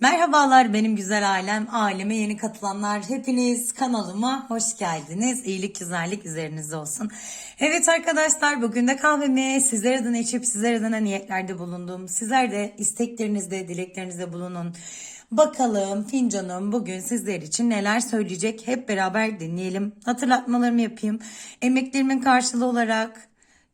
Merhabalar benim güzel ailem, aileme yeni katılanlar hepiniz kanalıma hoş geldiniz. İyilik güzellik üzerinizde olsun. Evet arkadaşlar bugün de kahvemi sizler adına içip sizler adına niyetlerde bulundum. Sizler de isteklerinizde, dileklerinizde bulunun. Bakalım fincanım bugün sizler için neler söyleyecek hep beraber dinleyelim. Hatırlatmalarımı yapayım. Emeklerimin karşılığı olarak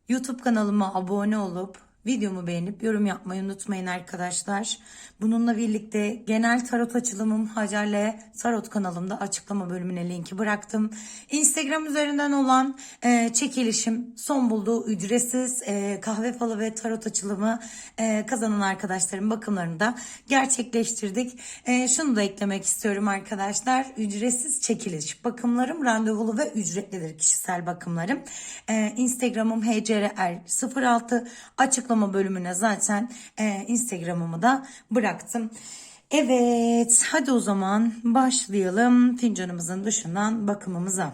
YouTube kanalıma abone olup videomu beğenip yorum yapmayı unutmayın arkadaşlar. Bununla birlikte genel tarot açılımım Hacer'le tarot kanalımda açıklama bölümüne linki bıraktım. Instagram üzerinden olan e, çekilişim son bulduğu ücretsiz e, kahve falı ve tarot açılımı e, kazanan arkadaşlarım bakımlarını da gerçekleştirdik. E, şunu da eklemek istiyorum arkadaşlar. Ücretsiz çekiliş bakımlarım randevulu ve ücretlidir kişisel bakımlarım. E, Instagram'ım hcrr06 açıklama bölümüne zaten e, Instagram'ımı da bıraktım. Evet hadi o zaman başlayalım fincanımızın dışından bakımımıza.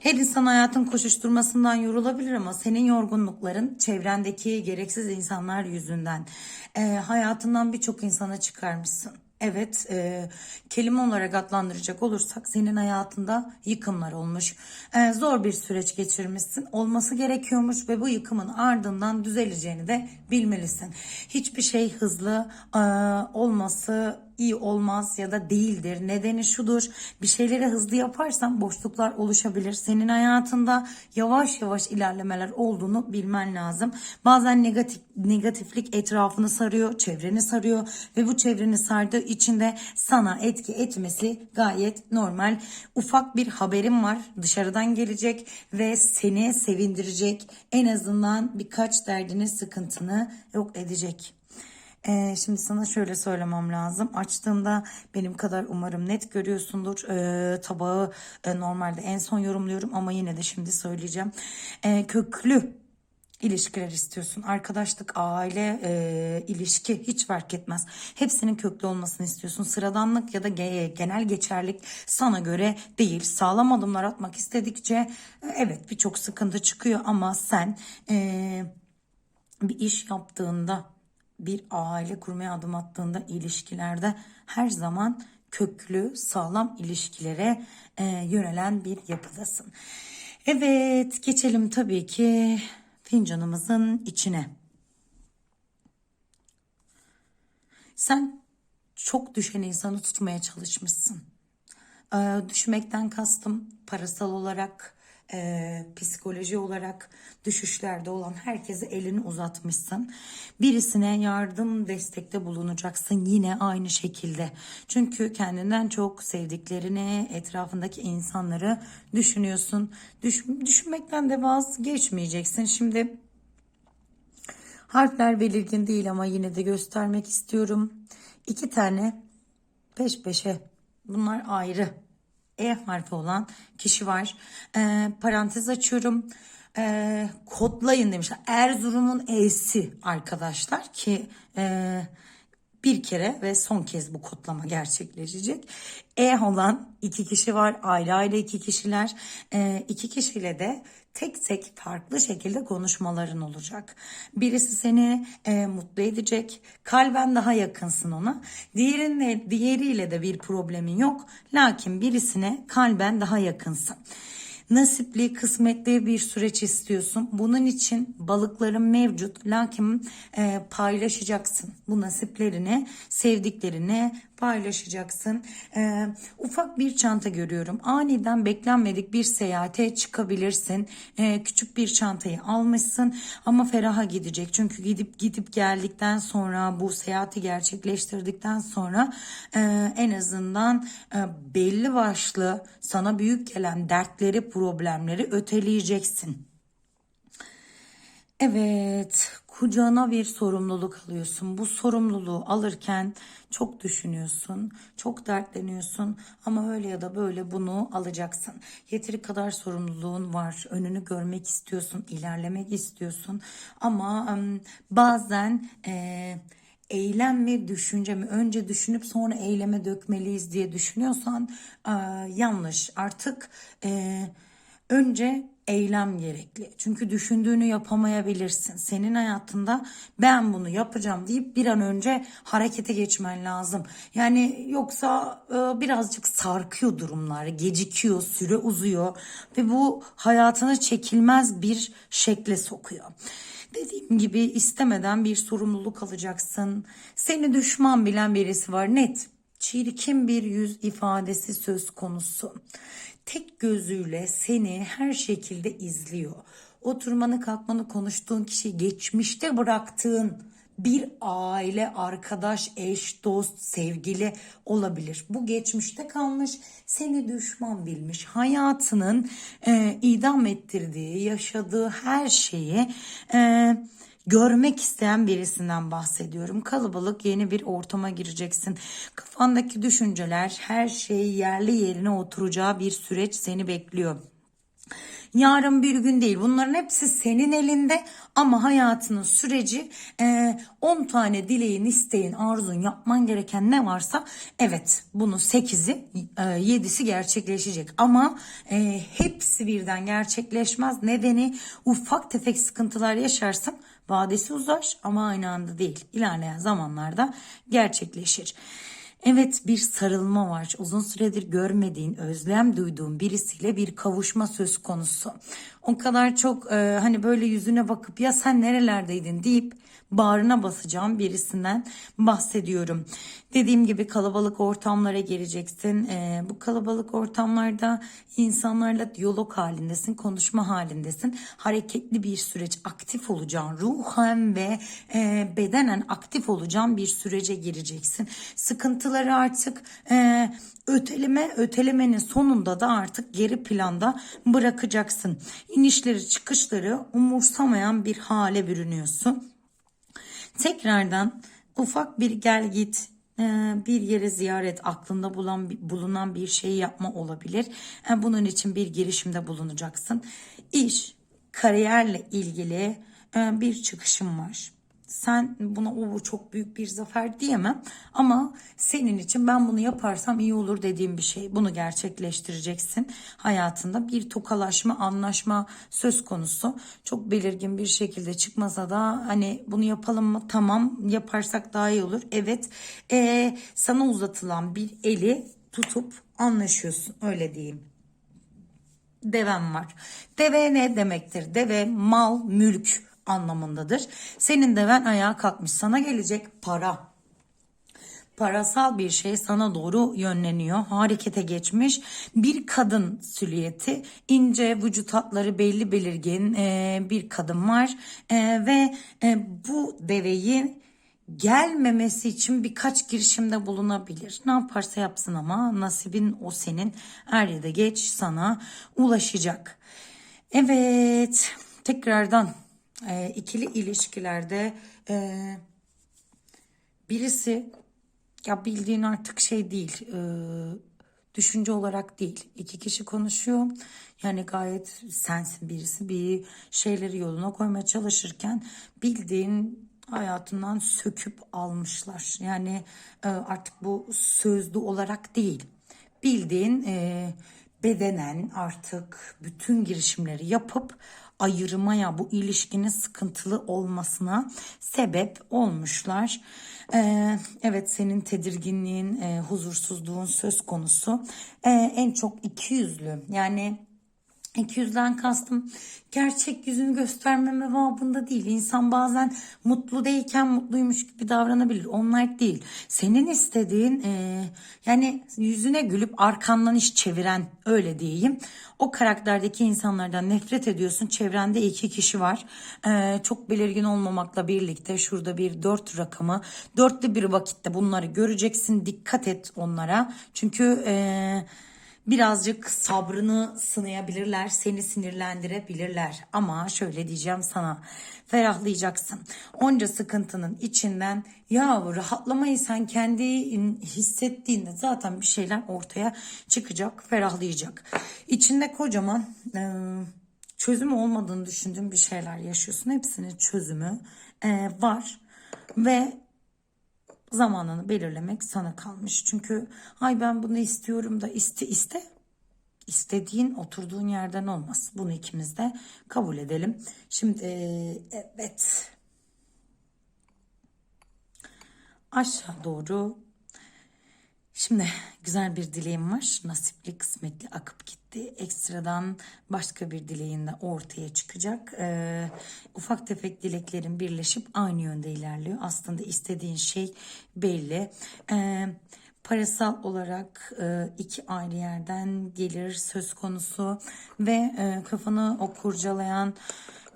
Her insan hayatın koşuşturmasından yorulabilir ama senin yorgunlukların çevrendeki gereksiz insanlar yüzünden e, hayatından birçok insana çıkarmışsın. Evet, e, kelime olarak adlandıracak olursak senin hayatında yıkımlar olmuş. E, zor bir süreç geçirmişsin. Olması gerekiyormuş ve bu yıkımın ardından düzeleceğini de bilmelisin. Hiçbir şey hızlı e, olması iyi olmaz ya da değildir. Nedeni şudur. Bir şeyleri hızlı yaparsan boşluklar oluşabilir. Senin hayatında yavaş yavaş ilerlemeler olduğunu bilmen lazım. Bazen negatif negatiflik etrafını sarıyor, çevreni sarıyor ve bu çevreni sardığı için de sana etki etmesi gayet normal. Ufak bir haberim var. Dışarıdan gelecek ve seni sevindirecek. En azından birkaç derdini, sıkıntını yok edecek. Ee, şimdi sana şöyle söylemem lazım. Açtığında benim kadar umarım net görüyorsundur. Ee, tabağı e, normalde en son yorumluyorum ama yine de şimdi söyleyeceğim. Ee, köklü ilişkiler istiyorsun. Arkadaşlık, aile, e, ilişki hiç fark etmez. Hepsinin köklü olmasını istiyorsun. Sıradanlık ya da ge- genel geçerlik sana göre değil. Sağlam adımlar atmak istedikçe e, evet birçok sıkıntı çıkıyor ama sen e, bir iş yaptığında bir aile kurmaya adım attığında ilişkilerde her zaman köklü, sağlam ilişkilere e, yönelen bir yapıdasın. Evet, geçelim tabii ki fincanımızın içine. Sen çok düşen insanı tutmaya çalışmışsın. Ee, düşmekten kastım parasal olarak, e, psikoloji olarak düşüşlerde olan herkese elini uzatmışsın. Birisine yardım, destekte bulunacaksın yine aynı şekilde. Çünkü kendinden çok sevdiklerini, etrafındaki insanları düşünüyorsun. Düş, düşünmekten de vazgeçmeyeceksin. Şimdi harfler belirgin değil ama yine de göstermek istiyorum. İki tane peş peşe bunlar ayrı e harfi olan kişi var. Ee, parantez açıyorum. Ee, kodlayın demişler. Erzurum'un E'si arkadaşlar ki e, bir kere ve son kez bu kodlama gerçekleşecek. E olan iki kişi var. Aile aile iki kişiler. Ee, iki kişiyle de tek tek farklı şekilde konuşmaların olacak. Birisi seni e, mutlu edecek. Kalben daha yakınsın ona. Diğerine, diğeriyle de bir problemin yok. Lakin birisine kalben daha yakınsın nasipli, kısmetli bir süreç istiyorsun. Bunun için balıkların mevcut. Lakin e, paylaşacaksın bu nasiplerini, sevdiklerini paylaşacaksın. E, ufak bir çanta görüyorum. Aniden beklenmedik bir seyahate çıkabilirsin. E, küçük bir çantayı almışsın ama feraha gidecek. Çünkü gidip gidip geldikten sonra bu seyahati gerçekleştirdikten sonra e, en azından e, belli başlı sana büyük gelen dertleri, problemleri öteleyeceksin. Evet, kucağına bir sorumluluk alıyorsun. Bu sorumluluğu alırken çok düşünüyorsun, çok dertleniyorsun ama öyle ya da böyle bunu alacaksın. Yeteri kadar sorumluluğun var. Önünü görmek istiyorsun, ilerlemek istiyorsun ama bazen e, eylem mi düşünce mi önce düşünüp sonra eyleme dökmeliyiz diye düşünüyorsan e, yanlış. Artık e, önce eylem gerekli. Çünkü düşündüğünü yapamayabilirsin. Senin hayatında ben bunu yapacağım deyip bir an önce harekete geçmen lazım. Yani yoksa e, birazcık sarkıyor durumlar, gecikiyor, süre uzuyor ve bu hayatını çekilmez bir şekle sokuyor. Dediğim gibi istemeden bir sorumluluk alacaksın. Seni düşman bilen birisi var net. Çirkin bir yüz ifadesi söz konusu. Tek gözüyle seni her şekilde izliyor. Oturmanı kalkmanı konuştuğun kişi geçmişte bıraktığın bir aile, arkadaş, eş, dost, sevgili olabilir. Bu geçmişte kalmış, seni düşman bilmiş. Hayatının e, idam ettirdiği, yaşadığı her şeyi e, görmek isteyen birisinden bahsediyorum. Kalabalık yeni bir ortama gireceksin. Kafandaki düşünceler, her şey yerli yerine oturacağı bir süreç seni bekliyor. Yarın bir gün değil. Bunların hepsi senin elinde ama hayatının süreci e, 10 tane dileğin, isteğin, arzun, yapman gereken ne varsa evet bunu 8'i e, 7'si gerçekleşecek. Ama e, hepsi birden gerçekleşmez. Nedeni ufak tefek sıkıntılar yaşarsın. Vadesi uzar ama aynı anda değil. İlerleyen zamanlarda gerçekleşir. Evet bir sarılma var. Uzun süredir görmediğin, özlem duyduğun birisiyle bir kavuşma söz konusu. O kadar çok e, hani böyle yüzüne bakıp ya sen nerelerdeydin deyip bağrına basacağım birisinden bahsediyorum. Dediğim gibi kalabalık ortamlara gireceksin. E, bu kalabalık ortamlarda insanlarla diyalog halindesin, konuşma halindesin. Hareketli bir süreç, aktif olacağın, ruhen ve e, bedenen aktif olacağın bir sürece gireceksin. Sıkıntıları artık e, öteleme, ötelemenin sonunda da artık geri planda bırakacaksın. İnişleri çıkışları umursamayan bir hale bürünüyorsun tekrardan ufak bir gel git e, bir yere ziyaret aklında bulan, bulunan bir şey yapma olabilir. E, bunun için bir girişimde bulunacaksın. İş, kariyerle ilgili e, bir çıkışım var sen buna o çok büyük bir zafer diyemem ama senin için ben bunu yaparsam iyi olur dediğim bir şey. Bunu gerçekleştireceksin hayatında bir tokalaşma anlaşma söz konusu. Çok belirgin bir şekilde çıkmasa da hani bunu yapalım mı? Tamam yaparsak daha iyi olur. Evet ee, sana uzatılan bir eli tutup anlaşıyorsun öyle diyeyim devem var. Deve ne demektir? Deve mal, mülk anlamındadır. Senin de ben ayağa kalkmış sana gelecek para. Parasal bir şey sana doğru yönleniyor. Harekete geçmiş bir kadın süliyeti. ince vücut hatları belli belirgin e, bir kadın var. E, ve e, bu deveyi gelmemesi için birkaç girişimde bulunabilir. Ne yaparsa yapsın ama nasibin o senin er ya da geç sana ulaşacak. Evet tekrardan e, ikili ilişkilerde e, birisi ya bildiğin artık şey değil e, düşünce olarak değil. İki kişi konuşuyor. Yani gayet sensin birisi. Bir şeyleri yoluna koymaya çalışırken bildiğin hayatından söküp almışlar. Yani e, artık bu sözlü olarak değil. Bildiğin e, bedenen artık bütün girişimleri yapıp ayırmaya, bu ilişkinin sıkıntılı olmasına sebep olmuşlar. Ee, evet senin tedirginliğin, e, huzursuzluğun söz konusu. Ee, en çok iki yüzlü yani 200'den kastım gerçek yüzünü göstermeme babında değil. İnsan bazen mutlu değilken mutluymuş gibi davranabilir. Onlar değil. Senin istediğin e, yani yüzüne gülüp arkandan iş çeviren öyle diyeyim. O karakterdeki insanlardan nefret ediyorsun. Çevrende iki kişi var. E, çok belirgin olmamakla birlikte şurada bir dört rakamı. Dörtlü bir vakitte bunları göreceksin. Dikkat et onlara. Çünkü... E, birazcık sabrını sınayabilirler, seni sinirlendirebilirler. Ama şöyle diyeceğim sana, ferahlayacaksın. Onca sıkıntının içinden ya rahatlamayı sen kendi hissettiğinde zaten bir şeyler ortaya çıkacak, ferahlayacak. İçinde kocaman e, çözümü olmadığını düşündüğün bir şeyler yaşıyorsun. Hepsinin çözümü e, var ve zamanını belirlemek sana kalmış. Çünkü ay ben bunu istiyorum da iste iste istediğin oturduğun yerden olmaz. Bunu ikimiz de kabul edelim. Şimdi evet aşağı doğru Şimdi güzel bir dileğim var. Nasipli, kısmetli akıp gitti. Ekstradan başka bir dileğin de ortaya çıkacak. Ee, ufak tefek dileklerin birleşip aynı yönde ilerliyor. Aslında istediğin şey belli. Ee, parasal olarak e, iki ayrı yerden gelir söz konusu ve e, kafanı o kurcalayan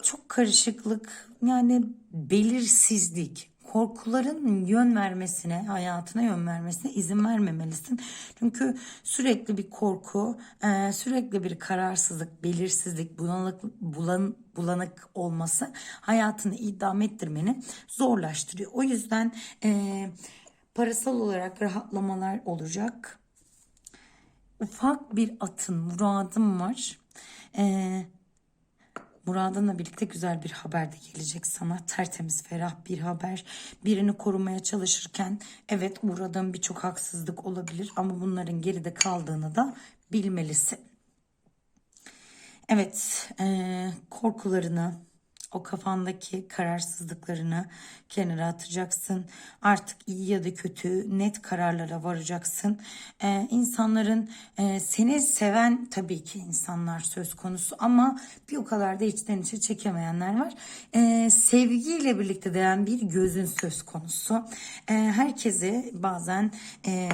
çok karışıklık yani belirsizlik korkuların yön vermesine, hayatına yön vermesine izin vermemelisin. Çünkü sürekli bir korku, e, sürekli bir kararsızlık, belirsizlik, bulanık, bulan, bulanık olması hayatını idam ettirmeni zorlaştırıyor. O yüzden e, parasal olarak rahatlamalar olacak. Ufak bir atın muradım var. Eee Murad'ınla birlikte güzel bir haber de gelecek sana. Tertemiz, ferah bir haber. Birini korumaya çalışırken evet uğradığın birçok haksızlık olabilir ama bunların geride kaldığını da bilmelisin. Evet, e, korkularını, o kafandaki kararsızlıklarını kenara atacaksın. Artık iyi ya da kötü net kararlara varacaksın. Ee, insanların e, seni seven tabii ki insanlar söz konusu ama bir o kadar da içten içe çekemeyenler var. Ee, sevgiyle birlikte değen bir gözün söz konusu. Ee, herkesi bazen e,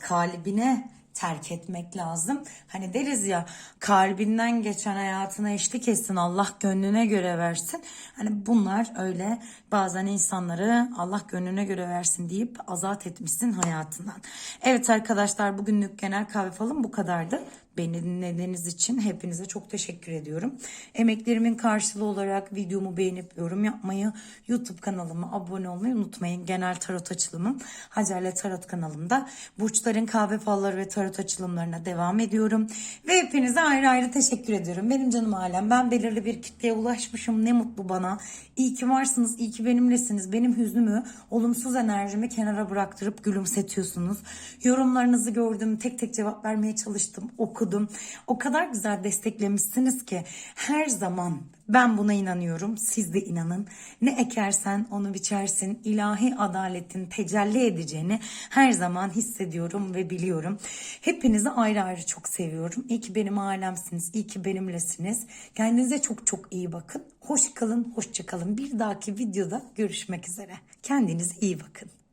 kalbine terk etmek lazım. Hani deriz ya kalbinden geçen hayatına eşlik etsin Allah gönlüne göre versin. Hani bunlar öyle bazen insanları Allah gönlüne göre versin deyip azat etmişsin hayatından. Evet arkadaşlar bugünlük genel kahve falan bu kadardı. Beni dinlediğiniz için hepinize çok teşekkür ediyorum. Emeklerimin karşılığı olarak videomu beğenip yorum yapmayı, YouTube kanalıma abone olmayı unutmayın. Genel tarot açılımım Hacer'le Tarot kanalımda. Burçların kahve falları ve tarot açılımlarına devam ediyorum. Ve hepinize ayrı ayrı teşekkür ediyorum. Benim canım alem ben belirli bir kitleye ulaşmışım. Ne mutlu bana. İyi ki varsınız, iyi ki benimlesiniz. Benim hüznümü, olumsuz enerjimi kenara bıraktırıp gülümsetiyorsunuz. Yorumlarınızı gördüm, tek tek cevap vermeye çalıştım, okudum. O kadar güzel desteklemişsiniz ki her zaman ben buna inanıyorum. Siz de inanın. Ne ekersen onu biçersin. İlahi adaletin tecelli edeceğini her zaman hissediyorum ve biliyorum. Hepinizi ayrı ayrı çok seviyorum. İyi ki benim ailemsiniz. İyi ki benimlesiniz. Kendinize çok çok iyi bakın. Hoş kalın, hoşça kalın. Bir dahaki videoda görüşmek üzere. Kendinize iyi bakın.